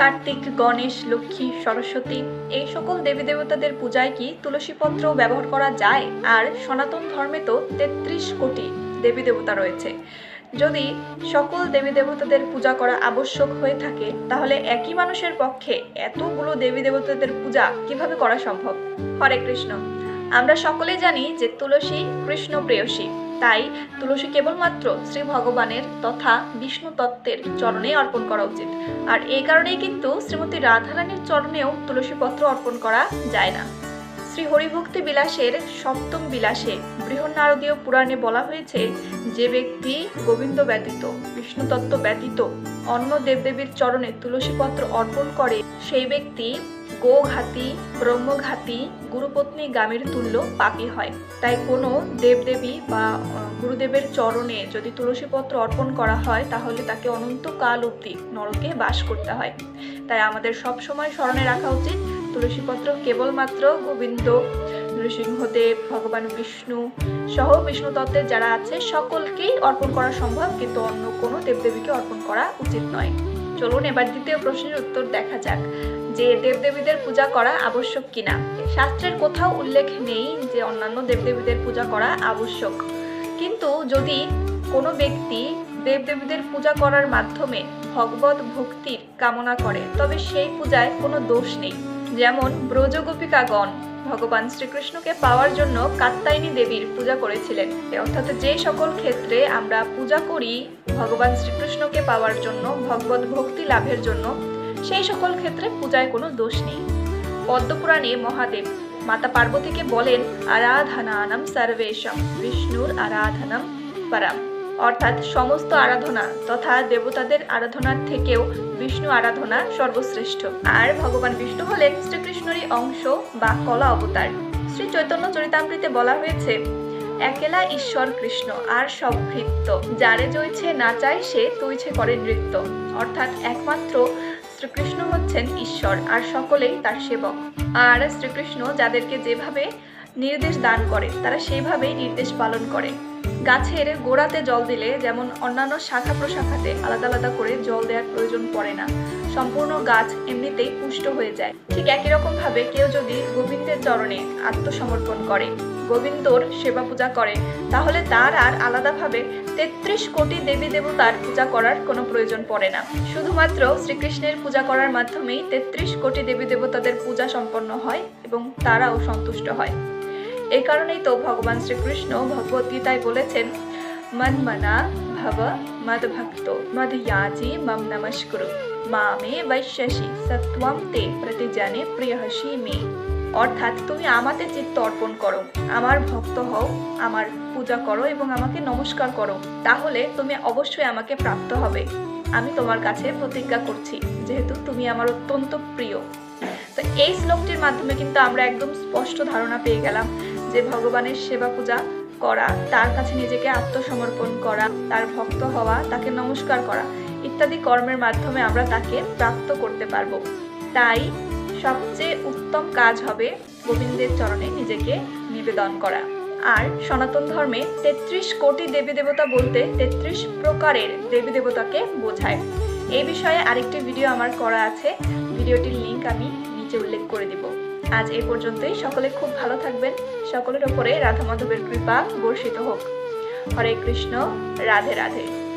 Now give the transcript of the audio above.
কার্তিক, গণেশ, লক্ষ্মী, সরস্বতী, এই সকল দেবী দেবতাদের পূজায় কি তুলসী পত্র ব্যবহার করা যায়? আর সনাতন ধর্মে তো তেত্রিশ কোটি দেবী দেবতা রয়েছে। যদি সকল দেবী দেবতাদের পূজা করা আবশ্যক হয়ে থাকে, তাহলে একই মানুষের পক্ষে এতগুলো দেবী দেবতাদের পূজা কীভাবে করা সম্ভব? হরে কৃষ্ণ। আমরা সকলেই জানি যে তুলসী কৃষ্ণ প্রেয়সী। তাই তুলসী কেবলমাত্র শ্রী ভগবানের তথা বিষ্ণু তত্ত্বের চরণে অর্পণ করা উচিত। আর এই কারণেই কিন্তু শ্রীমতী রাধারানীর চরণেও তুলসী পত্র অর্পণ করা যায় না। শ্রী হরিভক্তি বিলাসের সপ্তম বিলাসে বৃহন্নারদীয় পুরাণে বলা হয়েছে, যে ব্যক্তি গোবিন্দ ব্যতীত, বিষ্ণুতত্ত্ব ব্যতীত, অন্য দেবদেবীর চরণে তুলসী পত্র অর্পণ করে, সেই ব্যক্তি গোঘাতী, ব্রহ্মঘাতী, গুরুপত্নী গামের তুল্য পাপী হয়। তাই কোনো দেবদেবী বা গুরুদেবের চরণে যদি তুলসী পত্র অর্পণ করা হয়, তাহলে তাকে অনন্তকাল অবধি নরকে বাস করতে হয়। তাই আমাদের সব সময় স্মরণে রাখা উচিত তুলসী পত্র কেবলমাত্র গোবিন্দ, নৃসিংহদেব, ভগবান বিষ্ণু সহ বিষ্ণু তত্ত্বের যারা আছে, সকলকেই অর্পণ করা সম্ভব, কিন্তু অন্য কোনো দেবদেবীকে অর্পণ করা উচিত নয়। চলুন এবার দ্বিতীয় প্রশ্নের উত্তর দেখা যাক, যে দেবদেবীদের পূজা করা আবশ্যক কিনা? শাস্ত্রের কোথাও উল্লেখ নেই যে অন্যান্য দেবদেবীদের পূজা করা আবশ্যক। কিন্তু যদি কোনো ব্যক্তি দেবদেবীদের পূজা করার মাধ্যমে ভগবত ভক্তির কামনা করে, তবে সেই পূজায় কোনো দোষ নেই। যেমন ব্রজগোপিকাগণ ভগবান শ্রীকৃষ্ণকে পাওয়ার জন্য কাত্তায়নী দেবীর পূজা করেছিলেন। অর্থাৎ যে সকল ক্ষেত্রে আমরা পূজা করি, ভগবান শ্রীকৃষ্ণকে পাওয়ার জন্য, ভগবত ভক্তি লাভের জন্য, সেই সকল ক্ষেত্রে পূজায় কোনো দোষ নেই। পদ্মপুরাণে মহাদেব মাতা পার্বতীকে বলেন, আরাধনানাম সর্বেশম, বিষ্ণুর আরাধনাম পরাম। অর্থাৎ সমস্ত আরাধনা তথা দেবতাদের আরাধনার থেকেও বিষ্ণু আরাধনা সর্বশ্রেষ্ঠ। আর ভগবান বিষ্ণু হলেন শ্রীকৃষ্ণেরই অংশ বা কলা অবতার। শ্রী চৈতন্য চরিতামৃতে বলা হয়েছে, একেলা ঈশ্বর কৃষ্ণ, আর সব ভৃত্য। যারে জয়ছে নাচায় সে তুইছে করে নৃত্য। অর্থাৎ একমাত্র শ্রীকৃষ্ণ হচ্ছেন ঈশ্বর, আর সকলেই তার সেবক। আর শ্রীকৃষ্ণ যাদেরকে যেভাবে নির্দেশ দান করে, তারা সেইভাবেই নির্দেশ পালন করে। গাছের গোড়াতে জল দিলে যেমন অন্যান্য শাখা প্রশাখাতে আলাদা আলাদা করে জল দেওয়ার প্রয়োজন পড়ে না। সম্পূর্ণ গাছ এমনিতেই পুষ্ট হয়ে যায়। ঠিক একই রকম ভাবে কেউ যদি গোবিন্দের চরণে আত্মসমর্পণ করে, গোবিন্দর সেবা পূজা করে, তাহলে তার আর আলাদাভাবে তেত্রিশ কোটি দেবী দেবতার পূজা করার কোনো প্রয়োজন পড়ে না। শুধুমাত্র শ্রীকৃষ্ণের পূজা করার মাধ্যমেই তেত্রিশ কোটি দেবী দেবতাদের পূজা সম্পন্ন হয় এবং তারাও সন্তুষ্ট হয়। এই কারণেই তো ভগবান শ্রীকৃষ্ণ ভগবত গীতায় বলেছেন, মন মনা ভব মদ ভক্ত মদ ইয়াজি মম নমস্কুরু। মামে বৈশ্যসি সত্বম তে প্রতিজানে প্রিয়হসি মে। অর্থাৎ তুমি আমাতে চিত্ত অর্পণ করো, আমার ভক্ত হও, আমার পূজা করো এবং আমাকে নমস্কার করো। তাহলে তুমি অবশ্যই আমাকে প্রাপ্ত হবে। আমি তোমার কাছে প্রতিজ্ঞা করছি, যেহেতু তুমি আমার অত্যন্ত প্রিয়। তো এই শ্লোকটির মাধ্যমে কিন্তু আমরা একদম স্পষ্ট ধারণা পেয়ে গেলাম যে ভগবানের সেবা পূজা করা, তার কাছে নিজেকে আত্মসমর্পণ করা, তার ভক্ত হওয়া, তাকে নমস্কার করা ইত্যাদি কর্মের মাধ্যমে আমরা তাকে প্রাপ্ত করতে পারব। তাই সবচেয়ে উত্তম কাজ হবে গোবিন্দের চরণে নিজেকে নিবেদন করা। আর সনাতন ধর্মে তেত্রিশ কোটি দেবী দেবতা বলতে তেত্রিশ প্রকারের দেবী দেবতাকে বোঝায়। এই বিষয়ে আরেকটি ভিডিও আমার করা আছে, ভিডিওটির লিঙ্ক আমি নিচে উল্লেখ করে দিব। আজ এই পর্যন্তই। সকলে খুব ভালো থাকবেন। সকলের ওপরে রাধা মাধবের কৃপা বর্ষিত হোক। হরে কৃষ্ণ, রাধে রাধে।